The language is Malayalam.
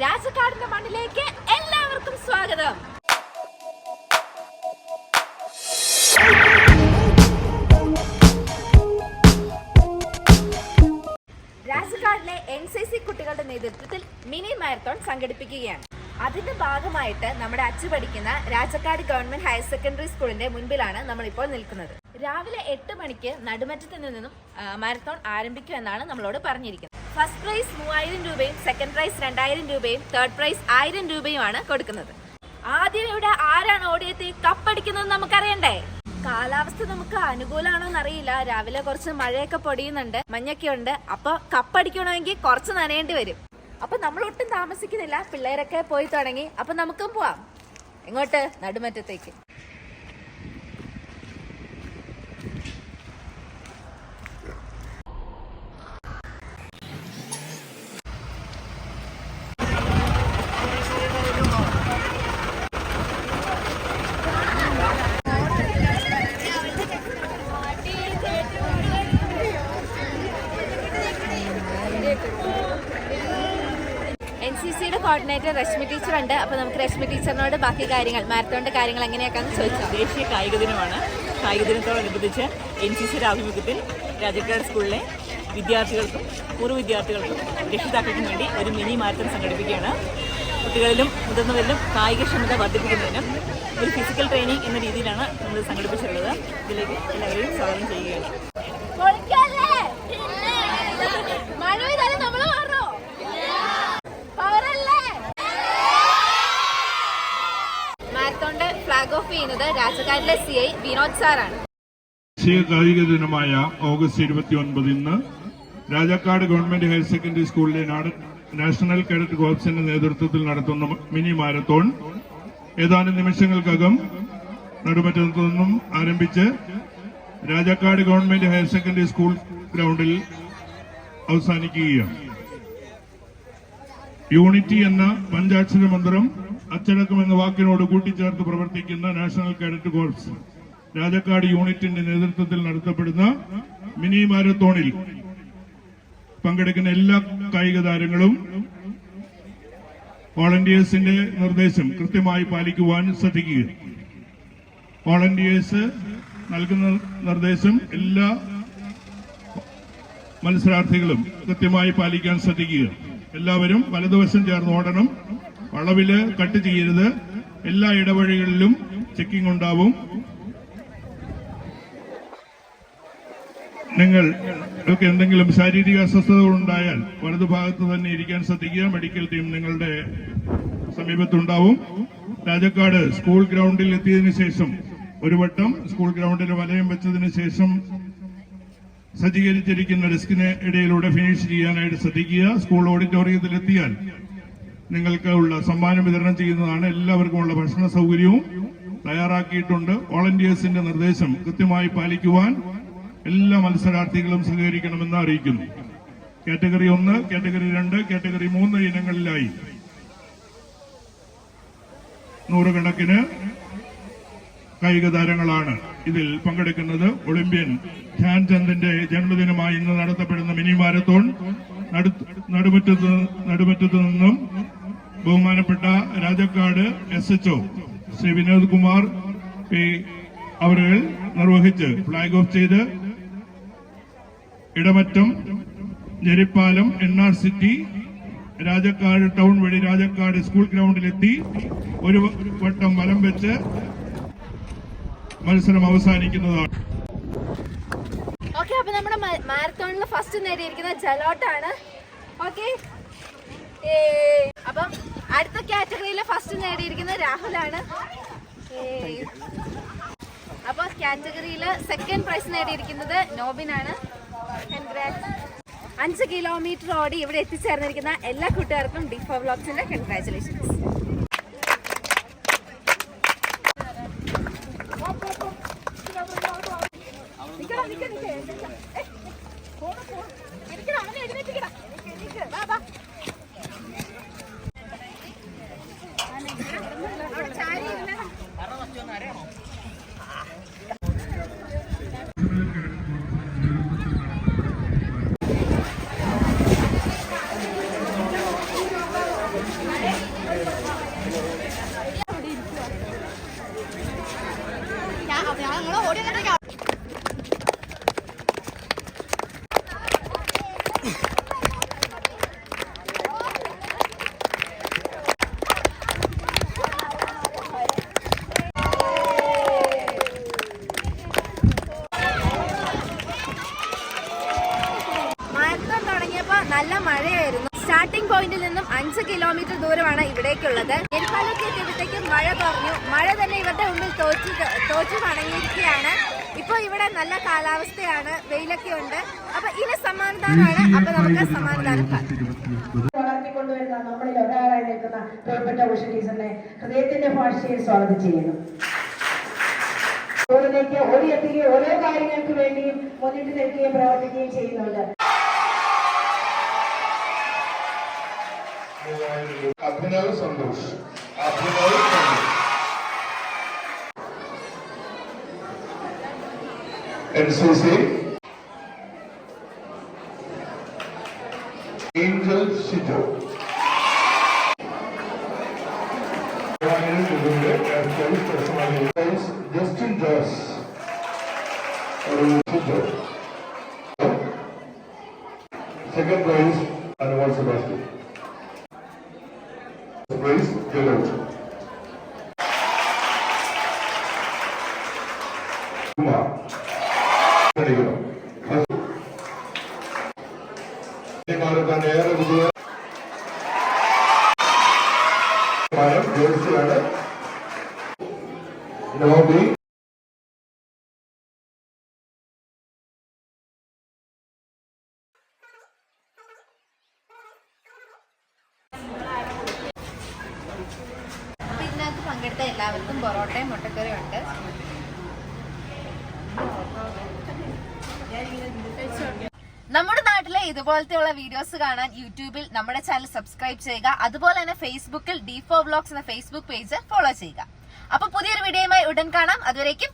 രാജക്കാടിന്റെ മണ്ണിലേക്ക് എല്ലാവർക്കും സ്വാഗതം. രാജക്കാടിലെ എൻ സി സി കുട്ടികളുടെ നേതൃത്വത്തിൽ മിനി മാരത്തോൺ സംഘടിപ്പിക്കുകയാണ്. അതിന്റെ ഭാഗമായിട്ട് നമ്മുടെ അച്ചു പഠിക്കുന്ന രാജക്കാട് ഗവൺമെന്റ് ഹയർ സെക്കൻഡറി സ്കൂളിന്റെ മുൻപിലാണ് നമ്മളിപ്പോൾ നിൽക്കുന്നത്. രാവിലെ എട്ട് മണിക്ക് നടുമറ്റത്ത് നിന്നും മാരത്തോൺ ആരംഭിക്കുമെന്നാണ് നമ്മളോട് പറഞ്ഞിരിക്കുന്നത്. ഫസ്റ്റ് പ്രൈസ് മൂവായിരം രൂപയും സെക്കൻഡ് പ്രൈസ് രണ്ടായിരം രൂപയും തേർഡ് പ്രൈസ് ആയിരം രൂപയുമാണ് കൊടുക്കുന്നത്. ആദ്യം ഇവിടെ ആരാണ് ഓടിയെത്തി? കപ്പടിക്കുന്നത് നമുക്കറിയണ്ടേ? കാലാവസ്ഥ നമുക്ക് അനുകൂലമാണോ എന്നറിയില്ല. രാവിലെ കുറച്ച് മഴയൊക്കെ പൊടിയുന്നുണ്ട് മഞ്ഞൊക്കെ ഉണ്ട് അപ്പൊ കപ്പടിക്കണമെങ്കിൽ കുറച്ച് നനയേണ്ടി വരും. അപ്പൊ നമ്മൾ ഒട്ടും താമസിക്കുന്നില്ല. പിള്ളേരൊക്കെ പോയി തുടങ്ങി. അപ്പൊ നമുക്കും പോവാം. എങ്ങോട്ട്? നടുമറ്റത്തേക്ക് എൻ സി സിയുടെ കോർഡിനേറ്റർ രശ്മി ടീച്ചർ ഉണ്ട് അപ്പൊ നമുക്ക് രശ്മി ടീച്ചറിനോട് ബാക്കി കാര്യങ്ങൾ മാരത്തോണിന്റെ കാര്യങ്ങൾ എങ്ങനെയാക്കാന്ന് ചോദിക്കാം. ദേശീയ കായിക ദിനമാണ്. കായിക ദിനത്തോടനുബന്ധിച്ച് എൻ സി സിയുടെ ആഭിമുഖ്യത്തിൽ രാജക്കാട് സ്കൂളിലെ വിദ്യാർത്ഥികൾക്കും പൂർവ വിദ്യാർത്ഥികൾക്കും രക്ഷിതാക്കൾക്കും വേണ്ടി ഒരു മിനി മാരത്തൺ സംഘടിപ്പിക്കുകയാണ്. കുട്ടികളിലും മുതിർന്നവരിലും കായികക്ഷമത വർദ്ധിപ്പിക്കുന്നതിനും ഒരു ഫിസിക്കൽ ട്രെയിനിങ് എന്ന രീതിയിലാണ് നമ്മൾ സംഘടിപ്പിച്ചിട്ടുള്ളത്. ഇതിലേക്ക് എല്ലാവരെയും സ്വാഗതം ചെയ്യുകയാണ്. ചെയ്യുന്നത് രാജകാരിലെ സി ഐ വിനോദ് സാറാണ്. ദേശീയ കായിക ദിനമായ ഓഗസ്റ്റ് ഇരുപത്തി ഒൻപത് ഇന്ന് രാജാക്കാട് ഗവൺമെന്റ് ഹയർ സെക്കൻഡറി സ്കൂളിലെ നാഷണൽ കേഡറ്റ് കോർപ്സിന്റെ നേതൃത്വത്തിൽ നടത്തുന്ന മിനി മാരത്തോൺ. ഏതാനും നിമിഷങ്ങൾക്കകം നടുമറ്റത്തു നിന്നും ആരംഭിച്ച് Rajakkad government higher secondary school ഗ്രൗണ്ടിൽ അവസാനിക്കുകയാണ്. യൂണിറ്റി എന്ന പഞ്ചാക്ഷര മന്ത്രം അച്ചടക്കം എന്ന വാക്കിനോട് കൂട്ടിച്ചേർത്ത് പ്രവർത്തിക്കുന്ന നാഷണൽ കാഡറ്റ് കോർപ്സ് രാജക്കാട് യൂണിറ്റിന്റെ നേതൃത്വത്തിൽ നടത്തപ്പെടുന്ന മിനി മാരത്തോണിൽ പങ്കെടുക്കുന്ന എല്ലാ കായിക താരങ്ങളും വോളണ്ടിയേഴ്സിന്റെ നിർദ്ദേശം കൃത്യമായി പാലിക്കുവാൻ ശ്രദ്ധിക്കുക. വോളണ്ടിയേഴ്സ് നൽകുന്ന നിർദ്ദേശം എല്ലാ മത്സരാർത്ഥികളും കൃത്യമായി പാലിക്കാൻ ശ്രദ്ധിക്കുക. എല്ലാവരും വലതുവശം ചേർന്ന് ഓടണം. വളവിൽ കട്ട് ചെയ്യരുത്. എല്ലാ ഇടവഴികളിലും ചെക്കിംഗ് ഉണ്ടാവും. നിങ്ങൾ ഒക്കെ എന്തെങ്കിലും ശാരീരിക അസ്വസ്ഥതകൾ ഉണ്ടായാൽ വലതുഭാഗത്ത് തന്നെ ഇരിക്കാൻ ശ്രദ്ധിക്കുക. മെഡിക്കൽ ടീം നിങ്ങളുടെ സമീപത്തുണ്ടാവും. രാജക്കാട് സ്കൂൾ ഗ്രൗണ്ടിൽ എത്തിയതിനു ശേഷം ഒരു വട്ടം സ്കൂൾ ഗ്രൗണ്ടിൽ വലയം വെച്ചതിന് ശേഷം സജ്ജീകരിച്ചിരിക്കുന്ന ഡെസ്കിന് ഇടയിലൂടെ ഫിനിഷ് ചെയ്യാനായിട്ട് ശ്രദ്ധിക്കുക. സ്കൂൾ ഓഡിറ്റോറിയത്തിൽ എത്തിയാൽ നിങ്ങൾക്ക് ഉള്ള സമ്മാനം വിതരണം ചെയ്യുന്നതാണ് എല്ലാവർക്കുമുള്ള ഭക്ഷണ സൗകര്യവും തയ്യാറാക്കിയിട്ടുണ്ട്. വോളണ്ടിയേഴ്സിന്റെ നിർദ്ദേശം കൃത്യമായി പാലിക്കുവാൻ എല്ലാ മത്സരാർത്ഥികളും സഹകരിക്കണമെന്ന് അറിയിക്കുന്നു. കാറ്റഗറി ഒന്ന് കാറ്റഗറി രണ്ട് കാറ്റഗറി മൂന്ന് ഇനങ്ങളിലായി. നൂറുകണക്കിന് കായിക താരങ്ങളാണ് ഇതിൽ പങ്കെടുക്കുന്നത്. ഒളിമ്പ്യൻ ധ്യാൻചന്ദിന്റെ ജന്മദിനമായി ഇന്ന് നടത്തപ്പെടുന്ന മിനി മാരത്തോൺ നടു- നടുമുറ്റത്ത് നടുമുറ്റത്ത് നിന്നും ബഹുമാനപ്പെട്ട Rajakkad S H O Shri Vinod Kumar അവരുകൾ നിർവഹിച്ച് ഫ്ളാഗ് ഓഫ് ചെയ്ത് Idamattam Njerippalam N R city Rajakkad town വഴി രാജക്കാട് സ്കൂൾ ഗ്രൗണ്ടിലെത്തി ഒരു വട്ടം വലം വെച്ച് മത്സരം അവസാനിക്കുന്നതാണ്. ഓക്കെ അപ്പൊ നമ്മുടെ മാരത്തോണിൽ ഫസ്റ്റ് നേടിയിരിക്കുന്ന ജലോട്ടാണ്. ഓക്കെ അപ്പം അടുത്ത കാറ്റഗറിയിൽ ഫസ്റ്റ് നേടിയിരിക്കുന്നത് രാഹുലാണ്. അപ്പോൾ അപ്പൊ കാറ്റഗറിയിൽ സെക്കൻഡ് പ്രൈസ് നേടിയിരിക്കുന്നത് നോബിനാണ്. അഞ്ച് കിലോമീറ്റർ ഓടി ഇവിടെ എത്തിച്ചേർന്നിരിക്കുന്ന എല്ലാ കൂട്ടുകാർക്കും ഡിഫോ വ്ലോഗ്സിന്റെ കൺഗ്രാറ്റുലേഷൻസ് നല്ല മഴയായിരുന്നു. സ്റ്റാർട്ടിംഗ് പോയിന്റിൽ നിന്നും അഞ്ച് കിലോമീറ്റർ ദൂരമാണ് ഇവിടേക്കുള്ളത് എരിപ്പാലൊക്കെ എത്തിയപ്പോഴത്തേക്കും മഴ കുറഞ്ഞു. മഴ തന്നെ ഇവരുടെ മുമ്പിൽ തോച്ചു തോച്ചു മടങ്ങിയിരിക്കുകയാണ് ഇപ്പോൾ ഇവിടെ നല്ല കാലാവസ്ഥയാണ്. വെയിലൊക്കെ ഉണ്ട്. അപ്പൊ ഇനി സമാധാനമാണ്. അപ്പൊ നമുക്ക് സമാധാനം കാണാം. വളർത്തിക്കൊണ്ടുവരുന്ന നമ്മളിൽ ഒരാളായി നിൽക്കുന്ന പ്രിയപ്പെട്ട ഉഷ ടീച്ചറിനെ ഹൃദയത്തിന്റെ ഭാഷയിൽ സ്വാഗതം ചെയ്യുന്നു. സ്കൂളിലേക്ക് ഓടിയെത്തുകയും ഓരോ കാര്യങ്ങൾക്ക് വേണ്ടിയും മുന്നിട്ട് നിൽക്കുകയും പ്രവർത്തിക്കുകയും ചെയ്യുന്നുണ്ട്. Abhinav Santhosh Abhinav Santhosh N C C Angel Shijo Justin Jose Shijo second prize Anumol Sebastian இந்த மாதிரி ഇതിനകത്ത് പങ്കെടുത്ത എല്ലാവർക്കും പൊറോട്ടയും മുട്ടക്കറിയും ഉണ്ട്. നമ്മുടെ നാട്ടിലെ ഇതുപോലത്തെയുള്ള വീഡിയോസ് കാണാൻ യൂട്യൂബിൽ നമ്മുടെ ചാനൽ സബ്സ്ക്രൈബ് ചെയ്യുക. അതുപോലെ തന്നെ ഫേസ്ബുക്കിൽ ഡി ഫോർ ബ്ലോഗ്സ് എന്ന ഫേസ്ബുക്ക് പേജ് ഫോളോ ചെയ്യുക. അപ്പൊ പുതിയൊരു വീഡിയോയുമായി ഉടൻ കാണാം. അതുവരേക്കും